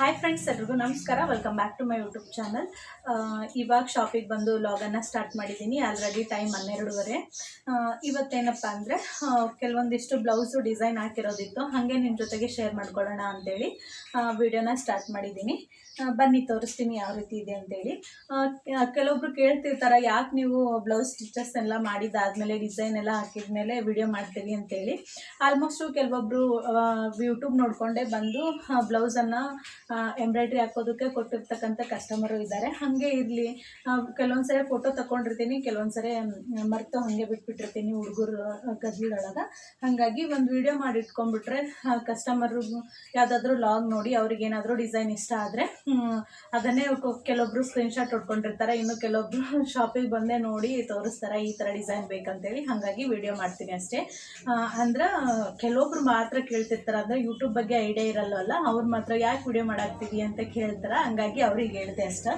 Hi friends ಎಲ್ರಿಗೂ ನಮಸ್ಕಾರ. Welcome back to my YouTube channel ಇವಾಗ ಶಾಪಿಗೆ ಬಂದು ಲಾಗನ್ನು ಸ್ಟಾರ್ಟ್ ಮಾಡಿದ್ದೀನಿ ಆಲ್ರೆಡಿ ಟೈಮ್ ಹನ್ನೆರಡುವರೆ. ಇವತ್ತೇನಪ್ಪ ಅಂದರೆ ಕೆಲವೊಂದಿಷ್ಟು ಬ್ಲೌಸು ಡಿಸೈನ್ ಹಾಕಿರೋದಿತ್ತು. ಹಾಗೆ ನಿಮ್ಮ ಜೊತೆಗೆ ಶೇರ್ ಮಾಡ್ಕೊಳ್ಳೋಣ ಅಂತೇಳಿ ವಿಡಿಯೋನ ಸ್ಟಾರ್ಟ್ ಮಾಡಿದ್ದೀನಿ ಬನ್ನಿ, ತೋರಿಸ್ತೀನಿ ಯಾವ ರೀತಿ ಇದೆ ಅಂತೇಳಿ. ಕೆಲವೊಬ್ರು ಕೇಳ್ತಿರ್ತಾರೆ, ಯಾಕೆ ನೀವು ಬ್ಲೌಸ್ ಸ್ಟಿಚಸ್ ಎಲ್ಲ ಮಾಡಿದ್ದಾದಮೇಲೆ ಡಿಸೈನ್ ಎಲ್ಲ ಹಾಕಿದ್ಮೇಲೆ ವಿಡಿಯೋ ಮಾಡ್ತೀವಿ ಅಂತೇಳಿ. ಆಲ್ಮೋಸ್ಟು ಕೆಲವೊಬ್ಬರು ಯೂಟ್ಯೂಬ್ ನೋಡಿಕೊಂಡೇ ಬಂದು ಬ್ಲೌಸನ್ನು ಎಂಬ್ರಾಯ್ಡ್ರಿ ಹಾಕೋದಕ್ಕೆ ಕೊಟ್ಟಿರ್ತಕ್ಕಂಥ ಕಸ್ಟಮರು ಇದ್ದಾರೆ. ಹಾಗೆ ಇರಲಿ. ಕೆಲವೊಂದು ಸರಿ ಫೋಟೋ ತಗೊಂಡಿರ್ತೀನಿ ಕೆಲವೊಂದು ಸರಿ ಮರೆತು ಹಾಗೆ ಬಿಟ್ಬಿಟ್ಟಿರ್ತೀನಿ ಹುಡುಗರು ಗದ್ಲೊಳಗೆ ಹಾಗಾಗಿ ಒಂದು ವಿಡಿಯೋ ಮಾಡಿ ಇಟ್ಕೊಂಡ್ಬಿಟ್ರೆ ಕಸ್ಟಮರು ಯಾವುದಾದ್ರೂ ಲಾಗ್ ನೋಡಿ ಅವ್ರಿಗೆ ಏನಾದರೂ ಡಿಸೈನ್ ಇಷ್ಟ ಆದರೆ ಅದನ್ನೇ ಕೆಲವೊಬ್ರು ಸ್ಕ್ರೀನ್ಶಾಟ್ ಹೊಡ್ಕೊಂಡಿರ್ತಾರೆ ಇನ್ನು ಕೆಲವೊಬ್ರು ಶಾಪಿಗೆ ಬಂದೇ ನೋಡಿ ತೋರಿಸ್ತಾರೆ, ಈ ಥರ ಡಿಸೈನ್ ಬೇಕಂತೇಳಿ. ಹಾಗಾಗಿ ವಿಡಿಯೋ ಮಾಡ್ತೀನಿ ಅಷ್ಟೇ. ಅಂದ್ರೆ, ಕೆಲವೊಬ್ರು ಮಾತ್ರ ಕೇಳ್ತಿರ್ತಾರೆ ಅಂದರೆ ಯೂಟ್ಯೂಬ್ ಬಗ್ಗೆ ಐಡಿಯಾ ಇರಲ್ವಲ್ಲ, ಅವ್ರು ಮಾತ್ರ ಯಾಕೆ ವಿಡಿಯೋ ಮಾಡಾಕ್ತೀವಿ ಅಂತ ಕೇಳ್ತಾರೆ. ಹಂಗಾಗಿ ಅವ್ರಿಗೆ ಹೇಳಿದೆ ಅಷ್ಟ.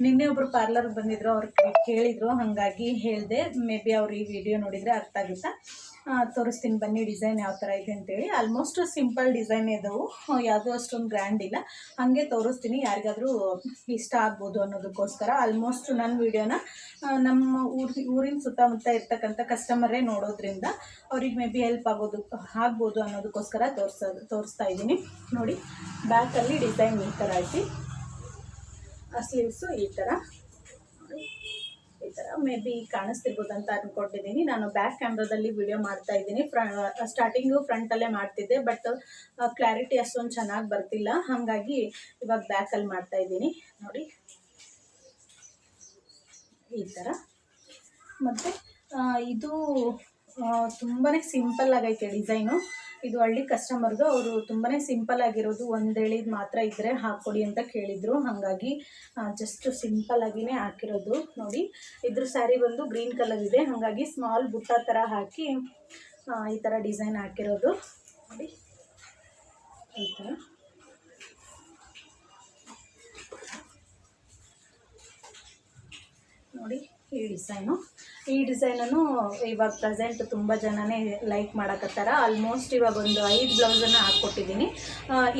ನಿನ್ನೆ ಒಬ್ರು ಪಾರ್ಲರ್ಗೆ ಬಂದಿದ್ರು, ಅವ್ರು ಕೇಳಿದ್ರು. ಹಂಗಾಗಿ ಹೇಳಿದೆ ಮೇ ಬಿ ಅವ್ರು ಈ ವಿಡಿಯೋ ನೋಡಿದ್ರೆ ಅರ್ಥ ಆಗುತ್ತಾ? ತೋರಿಸ್ತೀನಿ ಬನ್ನಿ ಡಿಸೈನ್ ಯಾವ ಥರ ಇದೆ ಅಂತೇಳಿ. ಆಲ್ಮೋಸ್ಟ್ ಸಿಂಪಲ್ ಡಿಸೈನ್ ಇದಾವೆ. ಯಾವುದೂ ಅಷ್ಟೊಂದು ಗ್ರ್ಯಾಂಡ್ ಇಲ್ಲ. ಹಾಗೆ ತೋರಿಸ್ತೀನಿ ಯಾರಿಗಾದರೂ ಇಷ್ಟ ಆಗ್ಬೋದು ಅನ್ನೋದಕ್ಕೋಸ್ಕರ. ಆಲ್ಮೋಸ್ಟ್ ನನ್ನ ವಿಡಿಯೋನ ನಮ್ಮ ಊರ್, ಊರಿನ ಸುತ್ತಮುತ್ತ ಇರ್ತಕ್ಕಂಥ ಕಸ್ಟಮರೇ ನೋಡೋದ್ರಿಂದ ಅವ್ರಿಗೆ ಮೇ ಬಿ ಹೆಲ್ಪ್ ಆಗೋದು, ಆಗ್ಬೋದು ಅನ್ನೋದಕ್ಕೋಸ್ಕರ ತೋರಿಸೋದು ತೋರಿಸ್ತಾ ಇದ್ದೀನಿ. ನೋಡಿ ಬ್ಯಾಕಲ್ಲಿ ಡಿಸೈನ್ ಈ ಥರ ಐತಿ. ಸ್ಲೀವ್ಸು ಈ ಥರ ಥರ ಮೇ ಬಿ ಕಾಣಿಸ್ತಿರ್ಬೋದು ಅಂತ ಅಂದ್ಕೊಂಡಿದ್ದೀನಿ ನಾನು ಬ್ಯಾಕ್ ಕ್ಯಾಮ್ರಾದಲ್ಲಿ ವಿಡಿಯೋ ಮಾಡ್ತಾ ಇದ್ದೀನಿ. ಫ್ರ ಸ್ಟಾರ್ಟಿಂಗು ಫ್ರಂಟಲ್ಲೇ ಮಾಡ್ತಿದ್ದೆ ಬಟ್ ಕ್ಲಾರಿಟಿ ಅಷ್ಟೊಂದು ಚೆನ್ನಾಗಿ ಬರ್ತಿಲ್ಲ. ಹಾಗಾಗಿ ಇವಾಗ ಬ್ಯಾಕಲ್ಲಿ ಮಾಡ್ತಾ ಇದ್ದೀನಿ. ನೋಡಿ. ಈ ಥರ ಮತ್ತು ಇದು ತುಂಬಾ ಸಿಂಪಲ್ ಆಗೈತೆ ಡಿಸೈನು. ಇದು ಹಳ್ಳಿ ಕಸ್ಟಮರ್ದು ಅವರು ತುಂಬಾ ಸಿಂಪಲ್ ಆಗಿರೋದು ಒಂದು ಮಾತ್ರ ಇದ್ದರೆ ಹಾಕ್ಕೊಡಿ ಅಂತ ಕೇಳಿದರು. ಹಾಗಾಗಿ ಜಸ್ಟ್ ಸಿಂಪಲ್ ಆಗಿನೇ ಹಾಕಿರೋದು. ನೋಡಿ, ಇದ್ರ ಸ್ಯಾರಿ ಬಂದು ಗ್ರೀನ್ ಕಲರ್ ಇದೆ. ಹಾಗಾಗಿ ಸ್ಮಾಲ್ ಬುಟ್ಟ ಥರ ಹಾಕಿ ಈ ಥರ ಡಿಸೈನ್ ಹಾಕಿರೋದು. ನೋಡಿ, ಈ ಥರ ನೋಡಿ ಈ ಡಿಸೈನು ಈ ಡಿಸೈನನ್ನು ಇವಾಗ ಪ್ರೆಸೆಂಟ್ ತುಂಬ ಜನನೇ ಲೈಕ್ ಮಾಡಕತ್ತಾರ. ಆಲ್ಮೋಸ್ಟ್ ಇವಾಗ ಒಂದು ಐದು ಬ್ಲೌಸನ್ನು ಹಾಕ್ಕೊಟ್ಟಿದ್ದೀನಿ.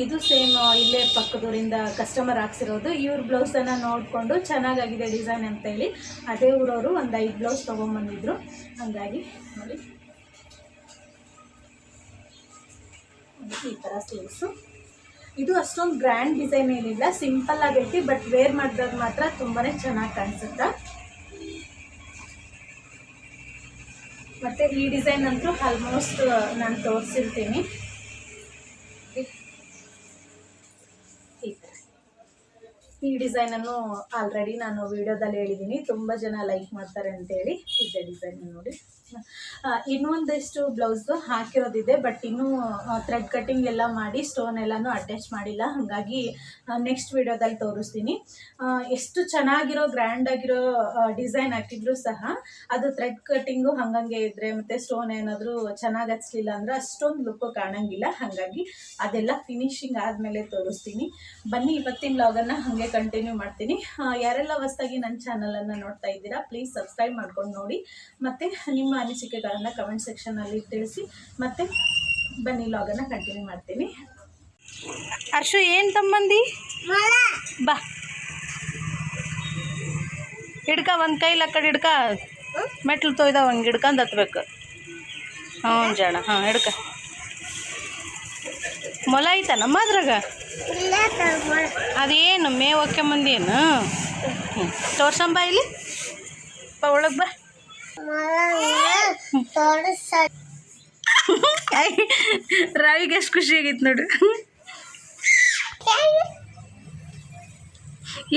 ಇದು ಸೇಮ್ ಇಲ್ಲೇ ಪಕ್ಕದೂರಿಂದ ಕಸ್ಟಮರ್ ಹಾಕ್ಸಿರೋದು. ಇವ್ರ ಬ್ಲೌಸನ್ನು ನೋಡಿಕೊಂಡು ಚೆನ್ನಾಗಾಗಿದೆ ಡಿಸೈನ್ ಅಂತೇಳಿ ಅದೇ ಊರವರು ಒಂದು ಐದು ಬ್ಲೌಸ್ ತೊಗೊಂಬಂದಿದ್ರು. ಹಾಗಾಗಿ ನೋಡಿ. ಈ ಥರ ಸ್ಲೀವ್ಸು ಇದು ಅಷ್ಟೊಂದು ಗ್ರ್ಯಾಂಡ್ ಡಿಸೈನ್ ಏನಿಲ್ಲ. ಸಿಂಪಲ್ ಆಗೈತಿ ಬಟ್ ವೇರ್ ಮಾಡಿದಾಗ ಮಾತ್ರ ತುಂಬಾ ಚೆನ್ನಾಗಿ ಕಾಣಿಸುತ್ತೆ. ಮತ್ತು ಈ ಡಿಸೈನ್ ಅಂತೂ ಆಲ್ಮೋಸ್ಟ್ ನಾನು ತೋರಿಸಿರ್ತೀನಿ ಈ ಥರ ಈ ಡಿಸೈನನ್ನು ಆಲ್ರೆಡಿ ನಾನು ವಿಡಿಯೋದಲ್ಲಿ ಹೇಳಿದ್ದೀನಿ ತುಂಬ ಜನ ಲೈಕ್ ಮಾಡ್ತಾರೆ ಅಂತೇಳಿ ಇದೆ ಡಿಸೈನ್ ನೋಡಿ. ಇನ್ನೊಂದಿಷ್ಟು ಬ್ಲೌಸ್ದು ಹಾಕಿರೋದಿದೆ ಬಟ್ ಇನ್ನೂ ಥ್ರೆಡ್ ಕಟ್ಟಿಂಗ್ ಎಲ್ಲ ಮಾಡಿ ಸ್ಟೋನ್ ಎಲ್ಲನೂ ಅಟ್ಯಾಚ್ ಮಾಡಿಲ್ಲ. ಹಾಗಾಗಿ ನೆಕ್ಸ್ಟ್ ವಿಡಿಯೋದಲ್ಲಿ ತೋರಿಸ್ತೀನಿ. ಎಷ್ಟು ಚೆನ್ನಾಗಿರೋ ಗ್ರ್ಯಾಂಡ್ ಆಗಿರೋ ಡಿಸೈನ್ ಹಾಕಿದ್ರು ಸಹ ಅದು ಥ್ರೆಡ್ ಕಟ್ಟಿಂಗು ಹಂಗಂಗೆ ಇದ್ದರೆ ಮತ್ತೆ ಸ್ಟೋನ್ ಏನಾದರೂ ಚೆನ್ನಾಗಿ ಹಚ್ಲಿಲ್ಲ ಅಂದ್ರೆ ಅಷ್ಟೊಂದು ಲುಕ್ ಕಾಣಂಗಿಲ್ಲ. ಹಾಗಾಗಿ ಅದೆಲ್ಲ ಫಿನಿಶಿಂಗ್ ಆದಮೇಲೆ ತೋರಿಸ್ತೀನಿ. ಬನ್ನಿ, ಇವತ್ತಿನ ಬ್ಲಾಗನ್ನ ಹಾಗೆ ಕಂಟಿನ್ಯೂ ಮಾಡ್ತೀನಿ. ಯಾರೆಲ್ಲ ಹೊಸದಾಗಿ ನನ್ನ ಚಾನಲನ್ನು ನೋಡ್ತಾ ಇದ್ದೀರಾ ಪ್ಲೀಸ್ ಸಬ್ಸ್ಕ್ರೈಬ್ ಮಾಡ್ಕೊಂಡು ನೋಡಿ. ಮತ್ತು ನಿಮ್ಮ ಅನಿಸಿಕೆಗಳನ್ನು ಕಮೆಂಟ್ ಸೆಕ್ಷನಲ್ಲಿ ತಿಳಿಸಿ. ಮತ್ತು ಬನ್ನಿ ಲಾಗನ್ನು ಕಂಟಿನ್ಯೂ ಮಾಡ್ತೀನಿ. ಹರ್ಷು, ಏನು ತಮ್ಮಂದಿ? ಬಾ. ಹಿಡ್ಕ, ಒಂದು ಕೈಲಿ ಆ ಕಡೆ ಹಿಡ್ಕ. ಮೆಟ್ಲು ತೊಯ್ದಾವ ಹಂಗೆ ಹಿಡ್ಕೊಂಡು ಹತ್ಬೇಕು. ಹ್ಞೂ ಜಾಣ. ಹಾಂ ಹಿಡ್ಕ. ಮೊಲ ಐತ ನಮ್ಮ ಅದ್ರಾಗ? ಅದೇನು ಮೇವು ಏನು ತೋರ್ಸಂಬ ಇಲ್ಲಿ. ಬಾ ಒಳಗೆ ಬಾ. ರಾವಿಗೆ ಎಷ್ಟು ಖುಷಿ ಆಗೈತೆ ನೋಡ್ರಿ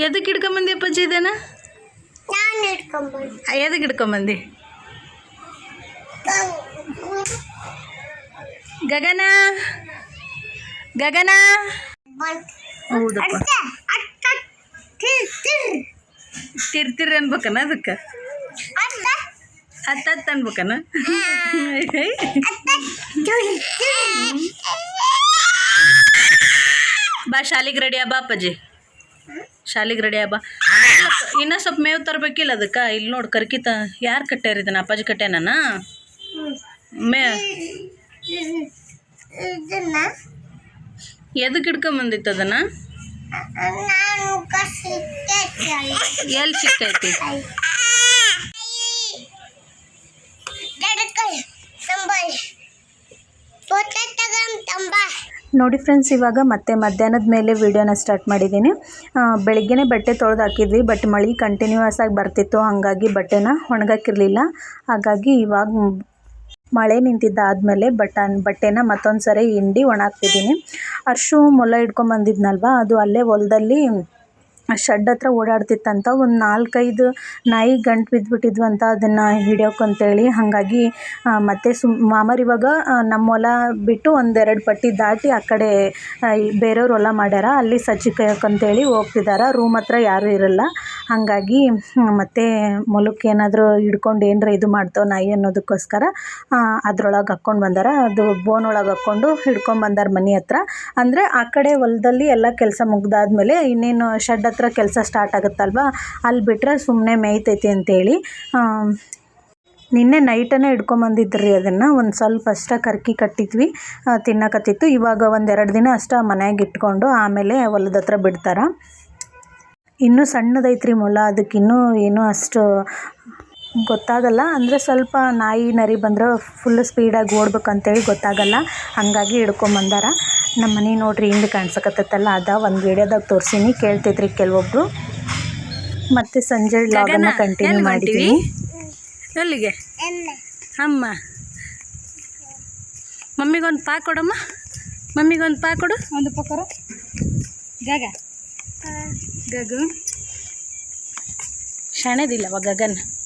ಎದಕ್ಕೆ ಹಿಡ್ಕೊಂಬಂದಿ ಅಪ್ಪಾಜಿ ಇದೇನ ಎದಕ್ಕೆ ಹಿಡ್ಕೊಂಬಂದಿ ಗಗನ. ಗಗನ. ಹೌದಪ್ಪ. ತಿರ್ತಿರ್ ಅನ್ಬೇಕನ ಅದಕ್ಕೆ? ಹತ್ತತ್ತು ಅನ್ಬೇಕನ? ಬಾ ಶಾಲಿಗೆ ರೆಡಿ ಬಾ ಅಪ್ಪಾಜಿ. ಶಾಲಿಗೆ ರೆಡಿ ಬಾ. ಇನ್ನೂ ಸ್ವಲ್ಪ ಮೇವು ತರಬೇಕಿಲ್ಲ ಅದಕ್ಕೆ? ಇಲ್ಲಿ ನೋಡಿ ಕರ್ಕಿತ. ಯಾರು ಕಟ್ಟ್ಯಾರ ಇದನ್ನ? ಅಪ್ಪಾಜಿ ಕಟ್ಟ್ಯಾನ ಮೇ ಇದನ್ನ ಎದಕ್ಕೆ ಹಿಡ್ಕೊಂಬಂದಿತ್ತು ಅದನ್ನು? ಎಲ್ಲಿ ತಂಬಾ ನೋಡಿ ಫ್ರೆಂಡ್ಸ್ ಇವಾಗ ಮತ್ತೆ ಮಧ್ಯಾಹ್ನದ ಮೇಲೆ ವೀಡಿಯೋನ ಸ್ಟಾರ್ಟ್ ಮಾಡಿದ್ದೀನಿ ಬೆಳಿಗ್ಗೆನೇ ಬಟ್ಟೆ ತೊಳೆದು ಹಾಕಿದ್ವಿ ಬಟ್ ಮಳೆ ಕಂಟಿನ್ಯೂಸ್ ಆಗಿ ಬರ್ತಿತ್ತು, ಹಾಗಾಗಿ ಬಟ್ಟೆನ ಒಣಗಾಕಿರಲಿಲ್ಲ. ಹಾಗಾಗಿ ಇವಾಗ ಮಳೆ ನಿಂತಿದ್ದಾದಮೇಲೆ ಬಟನ್ ಬಟ್ಟೆನ ಮತ್ತೊಂದು ಸರಿ ಹಿಂಡಿ ಒಣಾಕ್ತಿದ್ದೀನಿ ಅರ್ಶು ಮೊಲ ಹಿಡ್ಕೊಂಬಂದಿದ್ನಲ್ವ ಅದು ಅಲ್ಲೇ ಹೊಲದಲ್ಲಿ ಶೆಡ್ ಹತ್ರ ಓಡಾಡ್ತಿತ್ತಂತ ಒಂದು ನಾಲ್ಕೈದು ನಾಯಿ ಗಂಟು ಬಿದ್ದುಬಿಟ್ಟಿದ್ವು ಅಂತ ಅದನ್ನು ಹಿಡಿಯೋಕ್ಕಂತೇಳಿ ಹಾಗಾಗಿ ಹಂಗಾಗಿ ಮತ್ತೆ ಸುಮ್, ಮಾಮರ್ ಇವಾಗ ನಮ್ಮ ಹೊಲ ಬಿಟ್ಟು ಒಂದೆರಡು ಪಟ್ಟಿ ದಾಟಿ ಆ ಕಡೆ ಬೇರೆಯವ್ರು ಹೊಲ ಮಾಡ್ಯಾರ. ಅಲ್ಲಿ ಸಜ್ಜಿ ಕಾಯೋಕ್ಕಂತೇಳಿ ಹೋಗ್ತಿದ್ದಾರೆ ರೂಮ್ ಹತ್ರ ಯಾರೂ ಇರಲ್ಲ. ಹಾಗಾಗಿ ಮತ್ತೆ ಮೊಲಕ್ಕೆ ಏನಾದರೂ ಹಿಡ್ಕೊಂಡು ಏನರ ಇದು ಮಾಡ್ತಾವೆ ನಾಯಿ ಅನ್ನೋದಕ್ಕೋಸ್ಕರ ಅದ್ರೊಳಗೆ ಹಾಕ್ಕೊಂಡು ಬಂದಾರ. ಅದು ಬೋನ್ ಒಳಗೆ ಹಾಕ್ಕೊಂಡು ಹಿಡ್ಕೊಂಡು ಬಂದಾರ ಮನೆ ಹತ್ರ. ಅಂದರೆ ಆ ಕಡೆ ಹೊಲದಲ್ಲಿ ಎಲ್ಲ ಕೆಲಸ ಮುಗ್ದಾದ್ಮೇಲೆ ಇನ್ನೇನು ಶೆಡ್ ಹತ್ರ ಕೆಲಸ ಸ್ಟಾರ್ಟ್ ಆಗುತ್ತಲ್ವ? ಅಲ್ಲಿ ಬಿಟ್ಟರೆ ಸುಮ್ಮನೆ ಮೇಯ್ತೈತಿ ಅಂತೇಳಿ. ನಿನ್ನೆ ನೈಟನ್ನು ಹಿಡ್ಕೊಂಬಂದಿದ್ರಿ ಅದನ್ನು. ಒಂದು ಸ್ವಲ್ಪ ಅಷ್ಟ ಕರ್ಕಿ ಕಟ್ಟಿದ್ವಿ ತಿನ್ನಕತ್ತಿತ್ತು. ಇವಾಗ ಒಂದೆರಡು ದಿನ ಅಷ್ಟ ಮನ್ಯಾಗ ಇಟ್ಕೊಂಡು ಆಮೇಲೆ ಹೊಲದ ಹತ್ರ ಬಿಡ್ತಾರೆ. ಇನ್ನೂ ಸಣ್ಣದೈತ್ರಿ ಮೊಲ. ಅದಕ್ಕಿನ್ನೂ ಏನೂ ಅಷ್ಟು ಗೊತ್ತಾಗಲ್ಲ. ಅಂದರೆ ಸ್ವಲ್ಪ ನಾಯಿ ನರಿ ಬಂದ್ರೆ ಫುಲ್ ಸ್ಪೀಡಾಗಿ ಓಡ್ಬೇಕಂತೇಳಿ ಗೊತ್ತಾಗಲ್ಲ. ಹಾಗಾಗಿ ಹಿಡ್ಕೊಂಬಂದಾರ ನಮ್ಮ ಮನೆ ನೋಡ್ರಿ ಹಿಂದೆ ಕಾಣ್ಸಕತ್ತೈತಲ್ಲ ಅದ ಒಂದು ವೀಡಿಯೋದಾಗ ತೋರಿಸೀನಿ. ಕೇಳ್ತಿದ್ರಿ ಕೆಲವೊಬ್ರು. ಮತ್ತು ಸಂಜೆ ಲಾಗನ್ನ ಕಂಟಿನ್ಯೂ ಮಾಡಿದ್ದೀವಿ ಎಲ್ಲಿಗೆ? ಅಮ್ಮ. ಮಮ್ಮಿಗೊಂದು ಪಾ ಕೊಡಮ್ಮ. ಮಮ್ಮಿಗೊಂದು ಪಾ ಕೊಡು. ಒಂದು ಪಕ್ಕರು ಗಗ. ಗಗು. ಶಾಣೆದಿಲ್ಲವ ಗಗನ್.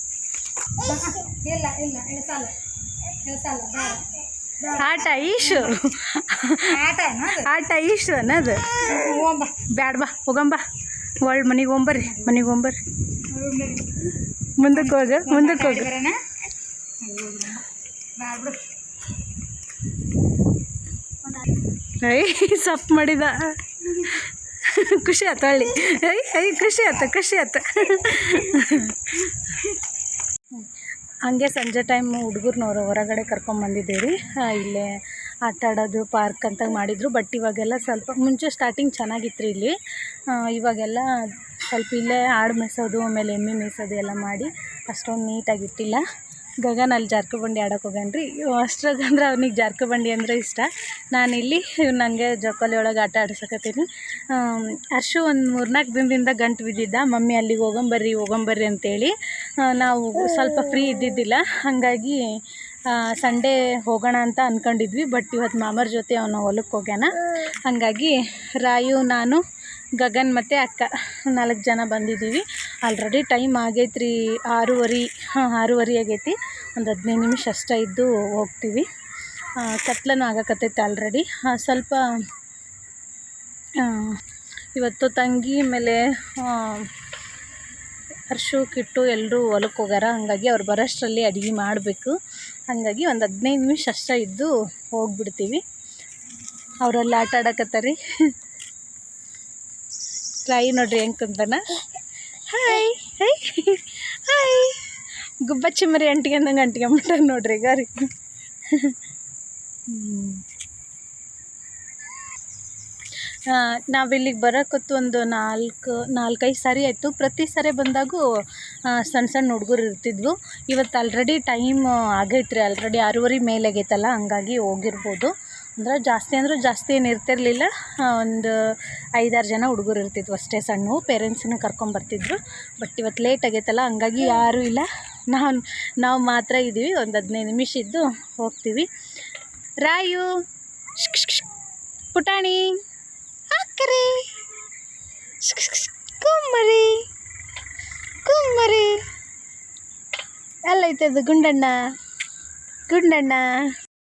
ಆಟ ಈಶು. ಆಟ ಈಶು ಅನ್ನೋದು ಬ್ಯಾಡ ಬಾ ಹೋಗಂಬ. ಒಳ್ ಮನೆಗೆ ಹೋಗ್ಬರ್ರಿ ಮನೆಗೆ ಹೋಗ್ಬರ್ರಿ. ಮುಂದಕ್ಕೆ ಹೋಗ ಮುಂದಕ್ಕೆ ಹೋಗ. ಐ ಸಪ್ ಮಾಡಿದ. ಖುಷಿ ಆಯ್ತು ಹಳ್ಳಿ. ಐ ಐ ಖುಷಿ ಆಯ್ತು ಖುಷಿ ಆಯ್ತು ಹಂಗೆ ಸಂಜೆ ಟೈಮ್ ಹುಡುಗರ್ನವ್ರು ಹೊರಗಡೆ ಕರ್ಕೊಂಬಂದಿದ್ದೀವಿ ರೀ ಇಲ್ಲೇ ಆಟ ಆಡೋದು ಪಾರ್ಕ್ ಅಂತ ಮಾಡಿದರು. ಬಟ್ ಇವಾಗೆಲ್ಲ ಸ್ವಲ್ಪ ಮುಂಚೆ ಸ್ಟಾರ್ಟಿಂಗ್ ಚೆನ್ನಾಗಿತ್ತು ರೀ ಇಲ್ಲಿ ಇವಾಗೆಲ್ಲ ಸ್ವಲ್ಪ ಇಲ್ಲೇ ಆಡು ಮೇಯ್ಸೋದು ಆಮೇಲೆ ಎಮ್ಮೆ ಮೇಯ್ಸೋದು ಎಲ್ಲ ಮಾಡಿ ಅಷ್ಟೊಂದು ನೀಟಾಗಿ ಇಟ್ಟಿಲ್ಲ. ಗಗನ್ ಅಲ್ಲಿ ಜಾರ್ಕು ಬಂಡಿ ಆಡೋಕೆ ಹೋಗ್ಯಾನ್ರಿ. ಅಷ್ಟ್ರಾಗ ಅಂದ್ರೆ ಅವ್ನಿಗೆ ಜಾರ್ಕು ಬಂಡಿ ಅಂದರೆ ಇಷ್ಟ. ನಾನಿಲ್ಲಿ ನನಗೆ ಜೋಕಾಲಿ ಒಳಗೆ ಆಟ ಆಡ್ಸಕತ್ತೀನಿ. ಅರ್ಶು ಒಂದು ಮೂರ್ನಾಲ್ಕು ದಿನದಿಂದ ಗಂಟು ಬಿದ್ದಿದ್ದ. ಮಮ್ಮಿ ಅಲ್ಲಿಗೆ ಹೋಗೊಂಬರ್ರಿ ಹೋಗೊಂಬರ್ರಿ ಅಂತೇಳಿ. ನಾವು ಸ್ವಲ್ಪ ಫ್ರೀ ಇದ್ದಿದ್ದಿಲ್ಲ. ಹಾಗಾಗಿ ಸಂಡೇ ಹೋಗೋಣ ಅಂತ ಅಂದ್ಕೊಂಡಿದ್ವಿ ಬಟ್ ಇವತ್ತು ಮಾಮರ ಜೊತೆ ಅವನು ಹೊಲಕ್ಕೆ ಹೋಗ್ಯಾನ. ಹಾಗಾಗಿ ರಾಯು, ನಾನು, ಗಗನ್ ಮತ್ತು ಅಕ್ಕ ನಾಲ್ಕು ಜನ ಬಂದಿದ್ದೀವಿ. ಆಲ್ರೆಡಿ ಟೈಮ್ ಆಗೈತ್ರಿ ಆರೂವರೆ, ಹಾಂ, ಆರೂವರೆ ಆಗೈತಿ. ಒಂದು ಹದಿನೈದು ನಿಮಿಷ ಅಷ್ಟೇ ಇದ್ದು ಹೋಗ್ತೀವಿ. ಕತ್ಲನೂ ಆಗಕತ್ತೈತೆ ಆಲ್ರೆಡಿ ಸ್ವಲ್ಪ ಇವತ್ತು ತಂಗಿ ಮೇಲೆ ಹರ್ಷು ಕಿಟ್ಟು ಎಲ್ಲರೂ ಹೊಲಕ್ಕೆ ಹೋಗಾರ ಹಾಗಾಗಿ ಅವ್ರು ಬರೋಷ್ಟರಲ್ಲಿ ಅಡುಗೆ ಮಾಡಬೇಕು. ಹಾಗಾಗಿ ಒಂದು ಹದಿನೈದು ನಿಮಿಷ ಅಷ್ಟೇ ಇದ್ದು ಹೋಗ್ಬಿಡ್ತೀವಿ. ಅವರೆಲ್ಲ ಆಟ ಆಡಕತ್ತಾರೀ. ಟ್ರೈ ನೋಡ್ರಿ ಹೆಂಗೆ ಕುಂತಾನ? ಹಾಯ್ ಹೈ ಹಾಯ್ ಗುಬ್ಬಚ್ಚಿ ಮರಿ ಅಂಟ್ಕೊಂಡಂಗೆ ಅಂಟ್ಕೊಂಬಿಟ್ಟಾರ ನೋಡ್ರಿ ಈಗ ರೀ. ನಾವಿಲ್ಲಿಗೆ ಬರೋಕ್ಕೊತ್ತು ಒಂದು ನಾಲ್ಕು, ನಾಲ್ಕೈದು ಸಾರಿ ಆಯಿತು. ಪ್ರತಿ ಸಾರಿ ಬಂದಾಗೂ ಸಣ್ಣ ಸಣ್ಣ ಹುಡುಗರು ಇರ್ತಿದ್ವು. ಇವತ್ತು ಆಲ್ರೆಡಿ ಟೈಮ್ ಆಗೈತ್ರಿ. ಆಲ್ರೆಡಿ ಆರೂವರೆ ಮೇಲೆ ಆಗೈತಲ್ಲ, ಹಂಗಾಗಿ ಹೋಗಿರ್ಬೋದು. ಅಂದ್ರೆ ಜಾಸ್ತಿ ಅಂದ್ರೆ ಜಾಸ್ತಿ ಏನು ಇರ್ತಿರಲಿಲ್ಲ. ಒಂದು ಐದಾರು ಜನ ಹುಡುಗರು ಇರ್ತಿದ್ವು ಅಷ್ಟೇ ಸಣ್ಣ. ಪೇರೆಂಟ್ಸನ್ನು ಕರ್ಕೊಂಬರ್ತಿದ್ರು ಬಟ್ ಇವತ್ತು ಲೇಟ್ ಆಗೈತಲ್ಲ, ಹಂಗಾಗಿ ಯಾರೂ ಇಲ್ಲ. ನಾವು ನಾವು ಮಾತ್ರ ಇದ್ದೀವಿ ಒಂದು ಹದಿನೈದು ನಿಮಿಷ ಇದ್ದು ಹೋಗ್ತೀವಿ. ರಾಯು. ಪುಟಾಣಿ! ಅಕ್ಕರಿ ಕುಂಬರಿ ಎಲ್ಲ ಎಲ್ಲೈತೆ ಅದು ಗುಂಡಣ್ಣ? ಗುಂಡಣ್ಣ!